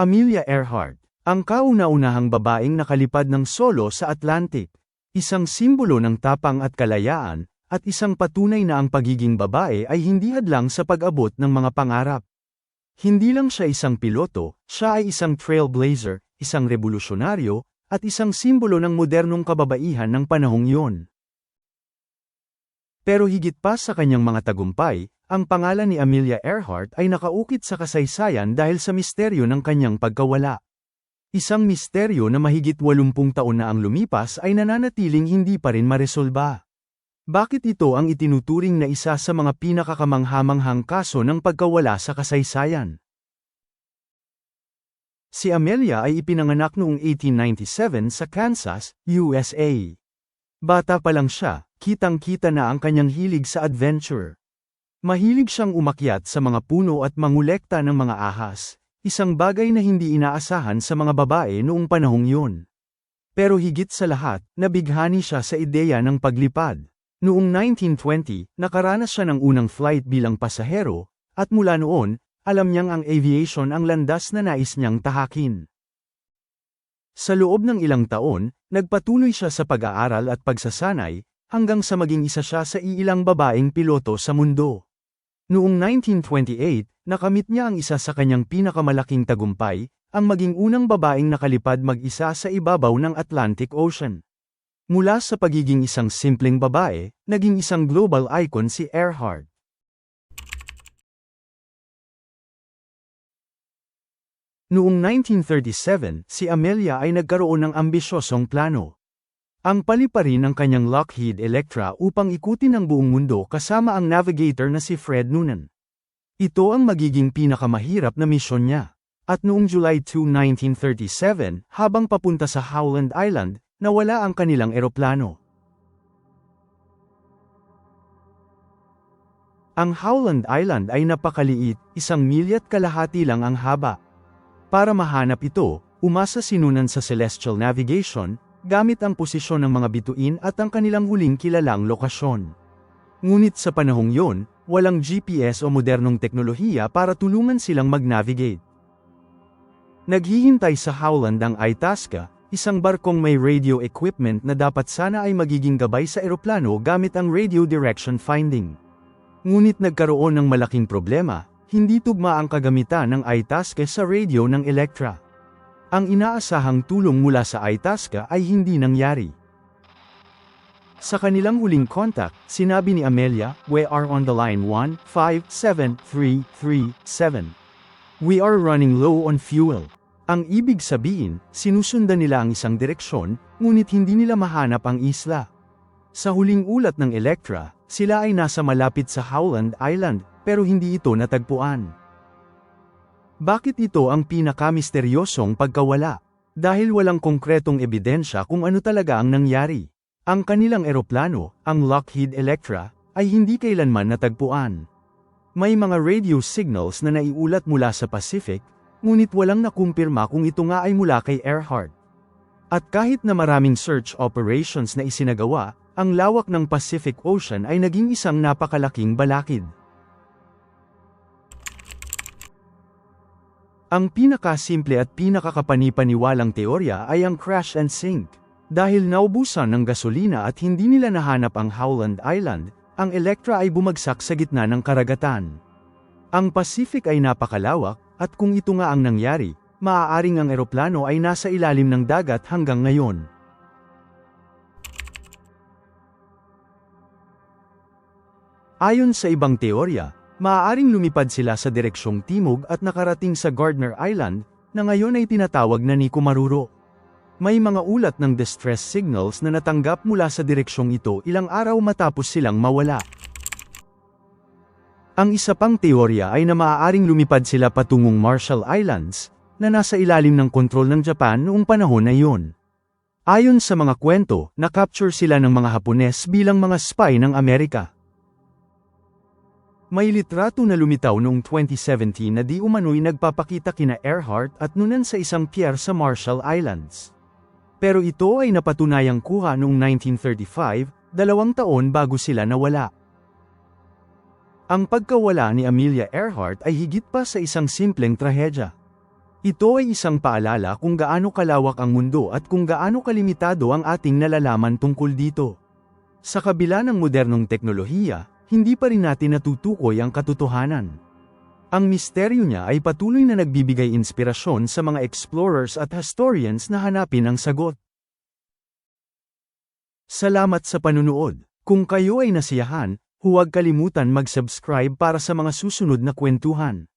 Amelia Earhart, ang kauna-unahang babaeng nakalipad ng solo sa Atlantic. Isang simbolo ng tapang at kalayaan, at isang patunay na ang pagiging babae ay hindi hadlang sa pag-abot ng mga pangarap. Hindi lang siya isang piloto, siya ay isang trailblazer, isang revolusyonaryo, at isang simbolo ng modernong kababaihan ng panahong iyon. Pero higit pa sa kanyang mga tagumpay, ang pangalan ni Amelia Earhart ay nakaukit sa kasaysayan dahil sa misteryo ng kanyang pagkawala. Isang misteryo na mahigit 80 taon na ang lumipas ay nananatiling hindi pa rin maresolba. Bakit ito ang itinuturing na isa sa mga pinakakamanghamanghang kaso ng pagkawala sa kasaysayan? Si Amelia ay ipinanganak noong 1897 sa Kansas, USA. Bata pa lang siya, kitang-kita na ang kanyang hilig sa adventure. Mahilig siyang umakyat sa mga puno at mangulekta ng mga ahas, isang bagay na hindi inaasahan sa mga babae noong panahong yun. Pero higit sa lahat, nabighani siya sa ideya ng paglipad. Noong 1920, nakaranas siya ng unang flight bilang pasahero, at mula noon, alam niyang ang aviation ang landas na nais niyang tahakin. Sa loob ng ilang taon, nagpatuloy siya sa pag-aaral at pagsasanay, hanggang sa maging isa siya sa iilang babaeng piloto sa mundo. Noong 1928, nakamit niya ang isa sa kanyang pinakamalaking tagumpay, ang maging unang babaeng nakalipad mag-isa sa ibabaw ng Atlantic Ocean. Mula sa pagiging isang simpleng babae, naging isang global icon si Earhart. Noong 1937, si Amelia ay nagkaroon ng ambisyosong plano. Ang paliparin ng kanyang Lockheed Electra upang ikutin ang buong mundo kasama ang navigator na si Fred Noonan. Ito ang magiging pinakamahirap na misyon niya. At noong July 2, 1937, habang papunta sa Howland Island, nawala ang kanilang eroplano. Ang Howland Island ay napakaliit, isang milya't kalahati lang ang haba. Para mahanap ito, umasa si Noonan sa Celestial Navigation, gamit ang posisyon ng mga bituin at ang kanilang huling kilalang lokasyon. Ngunit sa panahong yon, walang GPS o modernong teknolohiya para tulungan silang mag-navigate. Naghihintay sa Howland ang Itasca, isang barkong may radio equipment na dapat sana ay magiging gabay sa eroplano gamit ang radio direction finding. Ngunit nagkaroon ng malaking problema, hindi tugma ang kagamitan ng Itasca sa radio ng Electra. Ang inaasahang tulong mula sa Itasca ay hindi nangyari. Sa kanilang huling contact, sinabi ni Amelia, We are on the line 157337. We are running low on fuel. Ang ibig sabihin, sinusundan nila ang isang direksyon, ngunit hindi nila mahanap ang isla. Sa huling ulat ng Electra, sila ay nasa malapit sa Howland Island, pero hindi ito natagpuan. Bakit ito ang pinakamisteryosong pagkawala? Dahil walang konkretong ebidensya kung ano talaga ang nangyari. Ang kanilang eroplano, ang Lockheed Electra, ay hindi kailanman natagpuan. May mga radio signals na naiulat mula sa Pacific, ngunit walang nakumpirma kung ito nga ay mula kay Earhart. At kahit na maraming search operations na isinagawa, ang lawak ng Pacific Ocean ay naging isang napakalaking balakid. Ang pinakasimple at pinakakapanipaniwalang teorya ay ang crash and sink. Dahil naubusan ng gasolina at hindi nila nahanap ang Howland Island, ang Electra ay bumagsak sa gitna ng karagatan. Ang Pacific ay napakalawak, at kung ito nga ang nangyari, maaaring ang eroplano ay nasa ilalim ng dagat hanggang ngayon. Ayon sa ibang teorya, Maaaring lumipad sila sa direksyong timog at nakarating sa Gardner Island, na ngayon ay tinatawag na Nikumaruro. May mga ulat ng distress signals na natanggap mula sa direksyong ito ilang araw matapos silang mawala. Ang isa pang teorya ay na maaaring lumipad sila patungong Marshall Islands, na nasa ilalim ng kontrol ng Japan noong panahon na iyon. Ayon sa mga kwento, nakapture sila ng mga Hapones bilang mga spy ng Amerika. May litrato na lumitaw noong 2017 na di umano'y nagpapakita kina Earhart at Nunan sa isang pier sa Marshall Islands. Pero ito ay napatunayang kuha noong 1935, dalawang taon bago sila nawala. Ang pagkawala ni Amelia Earhart ay higit pa sa isang simpleng trahedya. Ito ay isang paalala kung gaano kalawak ang mundo at kung gaano kalimitado ang ating nalalaman tungkol dito. Sa kabila ng modernong teknolohiya, hindi pa rin natin natutukoy ang katotohanan. Ang misteryo niya ay patuloy na nagbibigay inspirasyon sa mga explorers at historians na hanapin ang sagot. Salamat sa panunood. Kung kayo ay nasiyahan, huwag kalimutan mag-subscribe para sa mga susunod na kwentuhan.